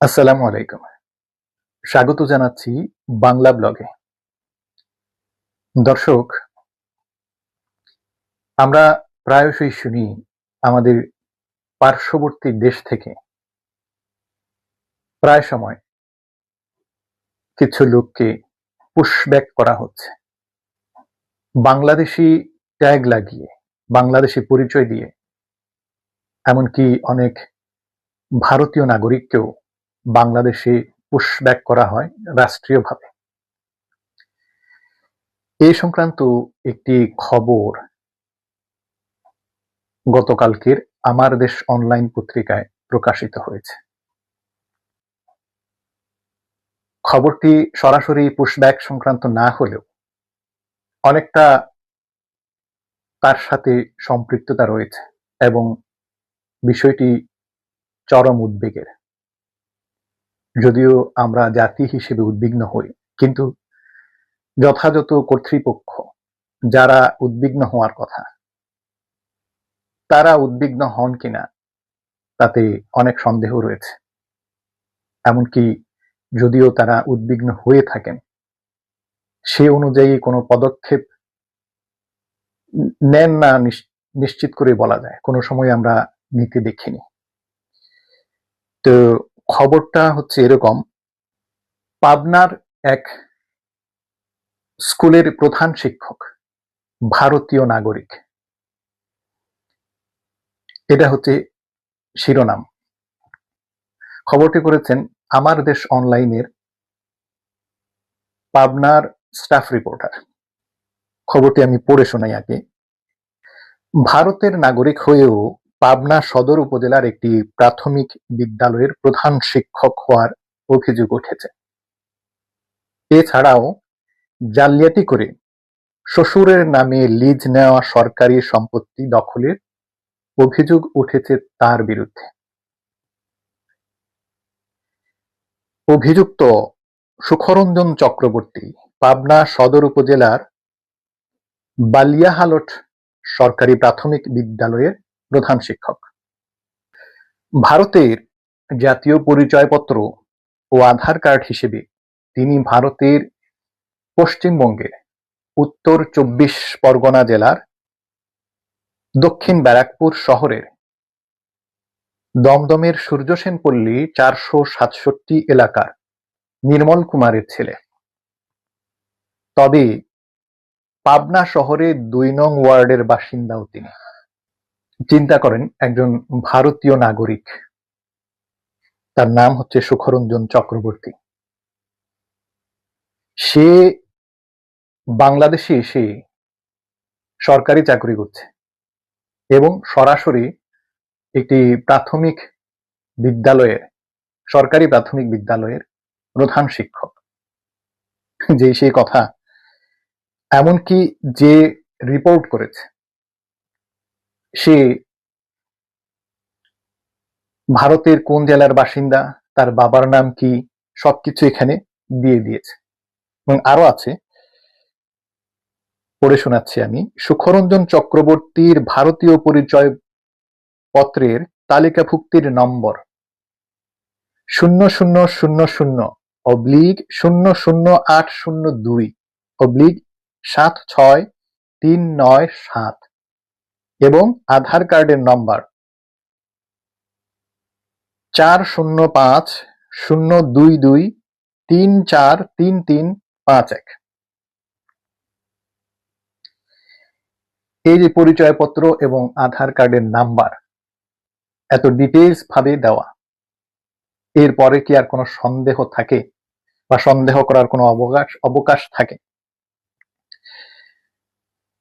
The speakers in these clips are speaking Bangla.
আসসালামু আলাইকুম। স্বাগত জানাচ্ছি বাংলা ব্লগে। দর্শক, আমরা প্রায়শই শুনি আমাদের পার্শ্ববর্তী দেশ থেকে প্রায় সময় কিছু লোককে পুশব্যাক করা হচ্ছে। বাংলাদেশি ট্যাগ লাগিয়ে, বাংলাদেশি পরিচয় দিয়ে, এমনকি অনেক ভারতীয় নাগরিককেও বাংলাদেশে পুশব্যাক করা হয় রাষ্ট্রীয়ভাবে। এই সংক্রান্ত একটি খবর গতকালকের আমার দেশ অনলাইন পত্রিকায় প্রকাশিত হয়েছে। খবরটি সরাসরি পুশব্যাক সংক্রান্ত না হলেও অনেকটা তার সাথে সম্পৃক্ততা রয়েছে এবং বিষয়টি চরম উদ্বেগের। যদিও আমরা জাতি হিসেবে উদ্বিগ্ন হই, কিন্তু যথাযথ কর্তৃপক্ষ যারা উদ্বিগ্ন হওয়ার কথা, তারা উদ্বিগ্ন হন কিনা তাতে অনেক সন্দেহ রয়েছে। এমনকি যদিও তারা উদ্বিগ্ন হয়ে থাকেন, সে অনুযায়ী কোনো পদক্ষেপ নেন না নিশ- নিশ্চিত করে বলা যায়। কোনো সময় আমরা নিতে দেখিনি। তো খবরটা হচ্ছে এরকম। পাবনার এক স্কুলের প্রধান শিক্ষক, ভারতীয় নাগরিক। এটা হচ্ছে শিরোনাম। খবরটি করেছেন আমার দেশ অনলাইনের পাবনার স্টাফ রিপোর্টার। খবরটি আমি পড়ে শোনাই আগে। ভারতের নাগরিক হয়েও পাবনা সদর উপজেলার একটি প্রাথমিক বিদ্যালয়ের প্রধান শিক্ষক হওয়ার অভিযোগ উঠেছে। এছাড়াও জালিয়াতি করে শ্বশুরের নামে লিজ নেওয়া সরকারি সম্পত্তি দখলের অভিযোগ উঠেছে তার বিরুদ্ধে। অভিযুক্ত সুখরঞ্জন চক্রবর্তী পাবনা সদর উপজেলার বালিয়াহালট সরকারি প্রাথমিক বিদ্যালয়ের প্রধান শিক্ষক। ভারতের জাতীয় পরিচয়পত্র ও আধার কার্ড হিসেবে তিনি ভারতের পশ্চিমবঙ্গের উত্তর চব্বিশ পরগনা জেলার দক্ষিণ ব্যারাকপুর শহরের দমদমের সূর্যসেন পল্লী চারশো সাতষট্টি এলাকার নির্মল কুমারের ছেলে। তবে পাবনা শহরের দুই নং ওয়ার্ডের বাসিন্দাও তিনি। চিন্তা করেন একজন ভারতীয় নাগরিক। তার নাম হচ্ছে সুখরঞ্জন চক্রবর্তী। সে বাংলাদেশে এসে সরকারি চাকরি করছে এবং সরাসরি একটি প্রাথমিক বিদ্যালয়ের, সরকারি প্রাথমিক বিদ্যালয়ের প্রধান শিক্ষক। যে সেই কথা, এমনকি যে রিপোর্ট করেছে সে ভারতের কোন জেলার বাসিন্দা, তার বাবার নাম কি, সবকিছু এখানে দিয়ে দিয়েছে। এবং আরও আছে, পড়ে শোনাচ্ছি আমি, সুখরঞ্জন চক্রবর্তীর ভারতীয় পরিচয় পত্রের তালিকাভুক্তির নম্বর শূন্য শূন্য শূন্য শূন্য অব্লিগ শূন্য শূন্য আট শূন্য দুই অব্লিগ সাত ছয় তিন নয় সাত। এবং আধার কার্ডের নম্বর। চার শূন্য পাঁচ শূন্য দুই দুই তিন চার তিন তিন পাঁচ এক। এই যে পরিচয়পত্র এবং আধার কার্ডের নাম্বার, এত ডিটেলস ভাবে দেওয়া। এরপরে কি আর কোনো সন্দেহ থাকে বা সন্দেহ করার কোনো অবকাশ অবকাশ থাকে?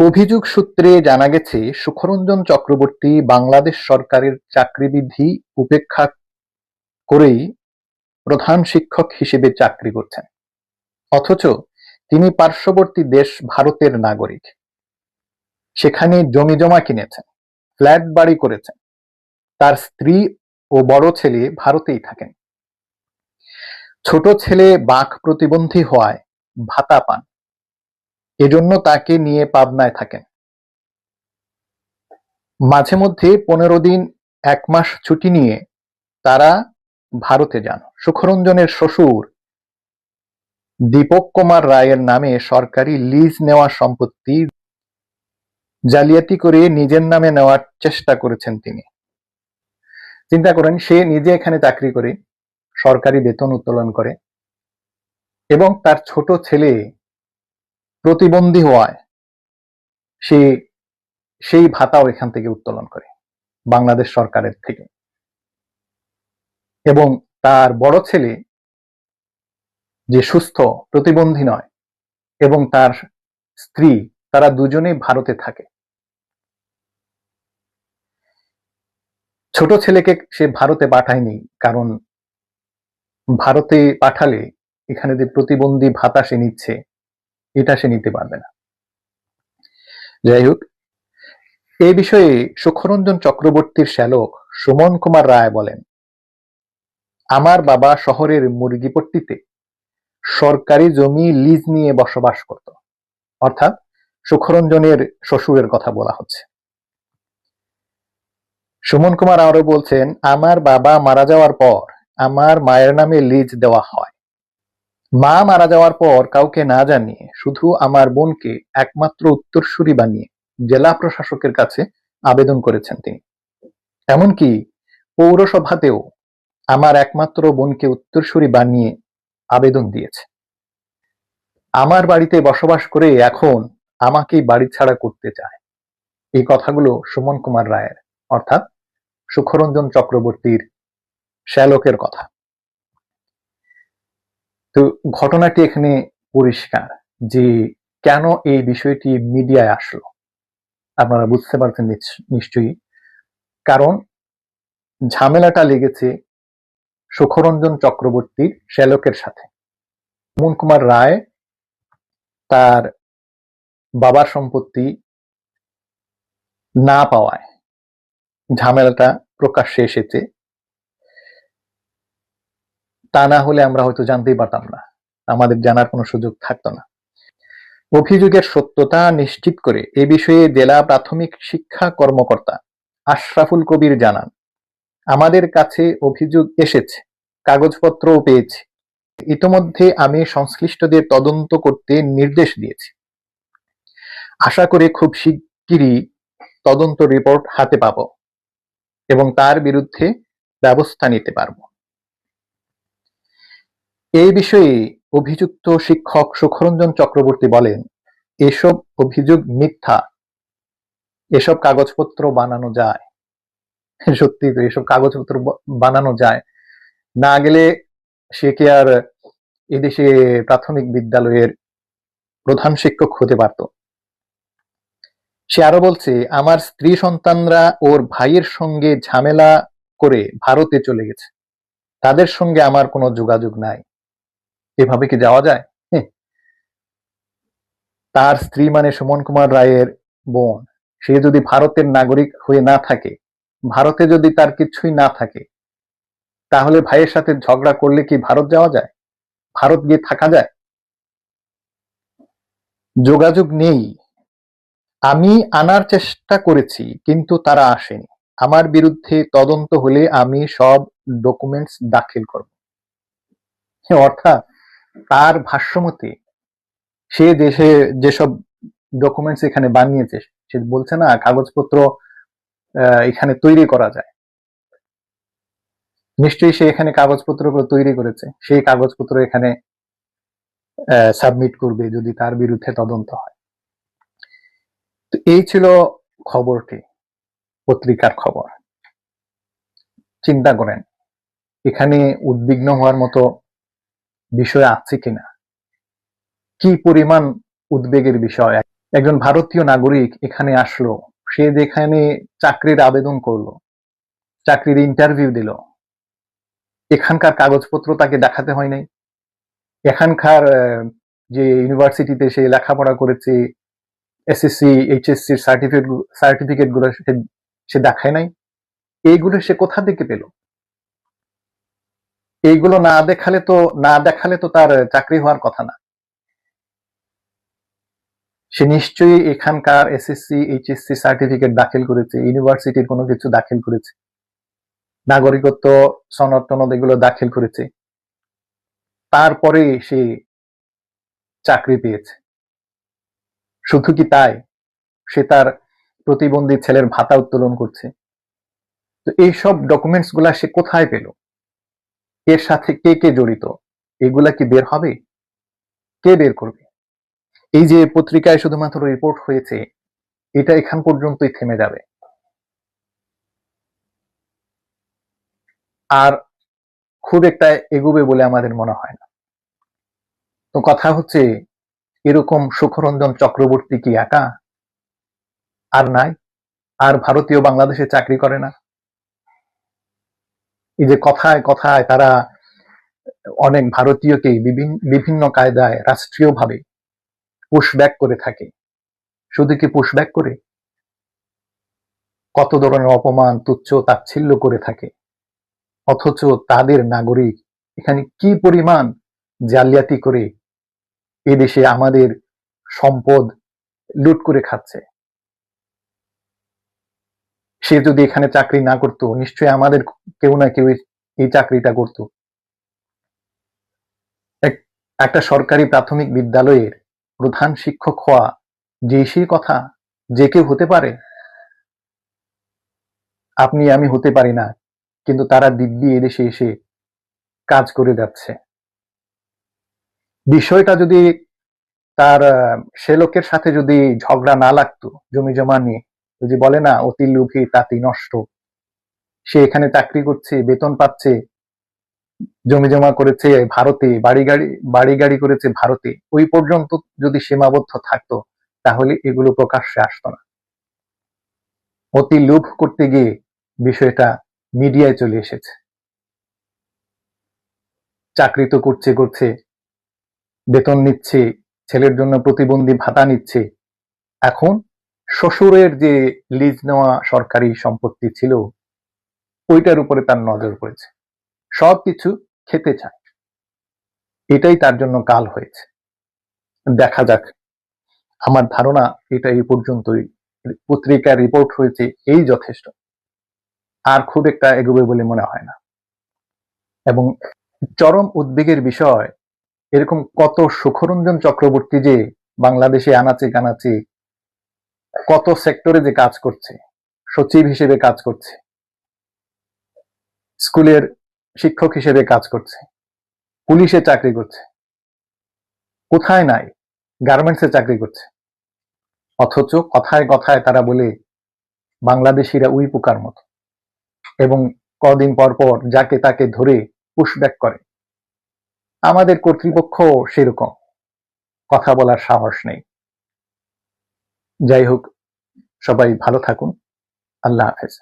অভিযোগ সূত্রে জানা গেছে, সুখরঞ্জন চক্রবর্তী বাংলাদেশ সরকারের চাকরিবিধি উপেক্ষা করেই প্রধান শিক্ষক হিসেবে চাকরি করছেন। অথচ তিনি পার্শ্ববর্তী দেশ ভারতের নাগরিক। সেখানে জমি জমা কিনেছেন, ফ্ল্যাট বাড়ি করেছেন। তার স্ত্রী ও বড় ছেলে ভারতেই থাকেন। ছোট ছেলে বাঘ প্রতিবন্ধী হওয়ায় ভাতা পান। এজন্য তাকে নিয়ে পাবনায় থাকেন। মাঝে মধ্যে পনেরো দিন, এক মাস ছুটি নিয়ে তারা ভারতে যান। সুখরঞ্জনের শ্বশুর দীপক কুমার রায়ের নামে সরকারি লিজ নেওয়া সম্পত্তি জালিয়াতি করে নিজের নামে নেওয়ার চেষ্টা করেছেন তিনি। চিন্তা করেন, সে নিজে এখানে চাকরি করে, সরকারি বেতন উত্তোলন করে এবং তার ছোট ছেলে প্রতিবন্ধী হওয়ায় সে, সেই ভাতাও এখান থেকে উত্তোলন করে, বাংলাদেশ সরকারের থেকে। এবং তার বড় ছেলে যে সুস্থ, প্রতিবন্ধী নয়, এবং তার স্ত্রী, তারা দুজনেই ভারতে থাকে। ছোট ছেলেকে সে ভারতে পাঠায়নি, কারণ ভারতে পাঠালে এখানে যে প্রতিবন্ধী ভাতা সে নিচ্ছে এটা সে নিতে পারবে না। যাই হোক এই বিষয়ে সুখরঞ্জন চক্রবর্তীর শ্যালক সুমন কুমার রায় বলেন, আমার বাবা শহরের মুরগিপট্টিতে সরকারি জমি লিজ নিয়ে বসবাস করত। অর্থাৎ সুখরঞ্জনের শ্বশুরের কথা বলা হচ্ছে। সুমন কুমার আরও বলছেন, আমার বাবা মারা যাওয়ার পর আমার মায়ের নামে লিজ দেওয়া হয়। মা মারা যাওয়ার পর কাউকে না জানিয়ে, শুধু আমার বোনকে একমাত্র উত্তরসূরি বানিয়ে জেলা প্রশাসকের কাছে আবেদন করেছেন তিনি। এমনকি পৌরসভাতেও আমার একমাত্র বোনকে উত্তরসূরি বানিয়ে আবেদন দিয়েছে। আমার বাড়িতে বসবাস করে এখন আমাকেই বাড়ি ছাড়া করতে চায়। এই কথাগুলো সুমন কুমার রায়ের, অর্থাৎ সুখরঞ্জন চক্রবর্তীর শ্যালকের কথা। তো ঘটনাটি এখানে পরিষ্কার যে কেন এই বিষয়টি মিডিয়ায় আসলো। আপনারা বুঝতে পারছেন নিশ্চয়ই। কারণ ঝামেলাটা লেগেছে সুখরঞ্জন চক্রবর্তীর শ্যালকের সাথে। মুন কুমার রায় তার বাবার সম্পত্তি না পাওয়ায় ঝামেলাটা প্রকাশ্যে এসেছে। তা না হলে আমরা হয়তো জানতেই পারতাম না। আমাদের জানার কোনো সুযোগ থাকতো না। অভিযোগের সত্যতা নিশ্চিত করে এ বিষয়ে জেলা প্রাথমিক শিক্ষা কর্মকর্তা আশরাফুল কবির জানান, আমাদের কাছে অভিযোগ এসেছে, কাগজপত্রও পেয়েছি। ইতোমধ্যে আমি সংশ্লিষ্টদের তদন্ত করতে নির্দেশ দিয়েছি। আশা করে খুব শিগগিরই তদন্ত রিপোর্ট হাতে পাব এবং তার বিরুদ্ধে ব্যবস্থা নিতে পারব। এই বিষয়ে অভিযুক্ত শিক্ষক সুখরঞ্জন চক্রবর্তী বলেন, এসব অভিযোগ মিথ্যা। এসব কাগজপত্র বানানো যায়। সত্যি তো, এসব কাগজপত্র বানানো যায়। না গেলে সে কি আর এদেশে প্রাথমিক বিদ্যালয়ের প্রধান শিক্ষক হতে পারত? সে আরও বলছে, আমার স্ত্রী সন্তানরা ওর ভাইয়ের সঙ্গে ঝামেলা করে ভারতে চলে গেছে। তাদের সঙ্গে আমার কোনো যোগাযোগ নাই। এভাবে কি যাওয়া যায়? তার স্ত্রী মানে সুমন কুমার রায়ের বোন। সে যদি ভারতের নাগরিক হয়ে না থাকে, ভারতে যদি তার কিছুই না থাকে, তাহলে ভাইয়ের সাথে ঝগড়া করলে কি ভারত যাওয়া যায়? ভারত গিয়ে থাকা যায়? যোগাযোগ নেই। আমি আনার চেষ্টা করেছি, কিন্তু তারা আসেনি। আমার বিরুদ্ধে তদন্ত হলে আমি সব ডকুমেন্টস দাখিল করব। অর্থাৎ তার ভাষ্যমতে সে দেশে যেসব ডকুমেন্টস এখানে বানিয়েছে, সে বলছে না, কাগজপত্র এখানে তৈরি করা যায়। নিশ্চয়ই সে এখানে কাগজপত্র তৈরি করেছে। সেই কাগজপত্র এখানে সাবমিট করবে যদি তার বিরুদ্ধে তদন্ত হয়। তো এই ছিল খবরটি, পত্রিকার খবর। চিন্তা করেন, এখানে উদ্বিগ্ন হওয়ার মতো বিষয় আছে কিনা? কি পরিমাণ উদ্বেগের বিষয়? একজন ভারতীয় নাগরিক এখানে আসলো, সে যেখানে চাকরির আবেদন করল, চাকরির ইন্টারভিউ দিল। এখানকার কাগজপত্র তাকে দেখাতে হয় নাই। এখানকার যে ইউনিভার্সিটিতে সে লেখাপড়া করেছে এসএসসি এইচএসসি সার্টিফিকেট সার্টিফিকেটগুলো সে দেখায় নাই। এইগুলো সে কোথা থেকে পেল? এইগুলো না দেখালে তো, না দেখালে তো তার চাকরি হওয়ার কথা না। সে নিশ্চয়ই এখানকার এসএসসি এইচএসসি সার্টিফিকেট দাখিল করেছে ইউনিভার্সিটির কোনো কিছু দাখিল করেছে, নাগরিকত্ব সনদ টনদ এগুলো দাখিল করেছে। তারপরে সে চাকরি পেয়েছে। শুধু কি তাই? সে তার প্রতিবন্ধী ছেলের ভাতা উত্তোলন করছে। তো এইসব ডকুমেন্টসগুলা সে কোথায় পেল? এর সাথে কে কে জড়িত? এগুলা কি বের হবে? কে বের করবে? এই যে পত্রিকায় শুধুমাত্র রিপোর্ট হয়েছে, এটা এখান পর্যন্তই থেমে যাবে। আর খুব একটা এগোবে বলে আমাদের মনে হয় না। তো কথা হচ্ছে, এরকম সুখরঞ্জন চক্রবর্তী কি একা? আর নাই? আর ভারতীয় বাংলাদেশে চাকরি করে না? এই যে কথায় কথায় তারা অনেক ভারতীয়কে বিভিন্ন বিভিন্ন কায়দায় রাষ্ট্রীয়ভাবে পুশব্যাক করে থাকে। শুধু কি পুশব্যাক করে? কত ধরনের অপমান, তুচ্ছ, তাচ্ছিল্য করে থাকে। অথচ তাদের নাগরিক এখানে কি পরিমাণ জালিয়াতি করে এদেশে আমাদের সম্পদ লুট করে খাচ্ছে? সে যদি এখানে চাকরি না করতো, নিশ্চয়ই আমাদের কেউ না কেউ এই চাকরিটা করত। একটা সরকারি প্রাথমিক বিদ্যালয়ের প্রধান শিক্ষক হওয়া যে সেই কথা, যে কেউ হতে পারে? আপনি, আমি হতে পারি না, কিন্তু তারা দিব্যি এদেশে এসে কাজ করে যাচ্ছে। বিষয়টা যদি তার সে লোকের সাথে যদি ঝগড়া না লাগতো জমি জমা নিয়ে যে বলে, না, অতি লোভী, তাতি নষ্ট। সে এখানে চাকরি করছে, বেতন পাচ্ছে, জমি জমা করেছে ভারতে, বাড়ি গাড়ি বাড়ি গাড়ি করেছে ভারতে। ওই পর্যন্ত যদি সীমাবদ্ধ থাকতো, তাহলে এগুলো প্রকাশ্যে আসতো না। অতি লোভ করতে গিয়ে বিষয়টা মিডিয়ায় চলে এসেছে। চাকরি তো করছে করছে, বেতন নিচ্ছে, ছেলের জন্য প্রতিবন্ধী ভাতা নিচ্ছে। এখন শ্বশুরের যে লিজ নেওয়া সরকারি সম্পত্তি ছিল, ওইটার উপরে তার নজর পড়েছে। সবকিছু খেতে চায়। এটাই তার জন্য কাল হয়েছে। দেখা যাক। আমার ধারণা এটা এই পর্যন্তই। পত্রিকার রিপোর্ট হয়েছে এই যথেষ্ট। আর খুব একটা এগোবে বলে মনে হয় না। এবং চরম উদ্বেগের বিষয়, এরকম কত সুখরঞ্জন চক্রবর্তী যে বাংলাদেশে আনাচে কানাচে কত সেক্টরে যে কাজ করছে, সচিব হিসেবে কাজ করছে, স্কুলের শিক্ষক হিসেবে কাজ করছে, পুলিশে চাকরি করছে, কোথায় নাই, গার্মেন্টসে চাকরি করছে। অথচ কথায় কথায় তারা বলে, বাংলাদেশিরা উই পোকার মতো। এবং কদিন পর পর যাকে তাকে ধরে পুশব্যাক করে। আমাদের কর্তৃপক্ষ সেরকম। কথা বলার সাহস নেই। যাই হোক সবাই ভালো থাকুন। আল্লাহ হাফেজ।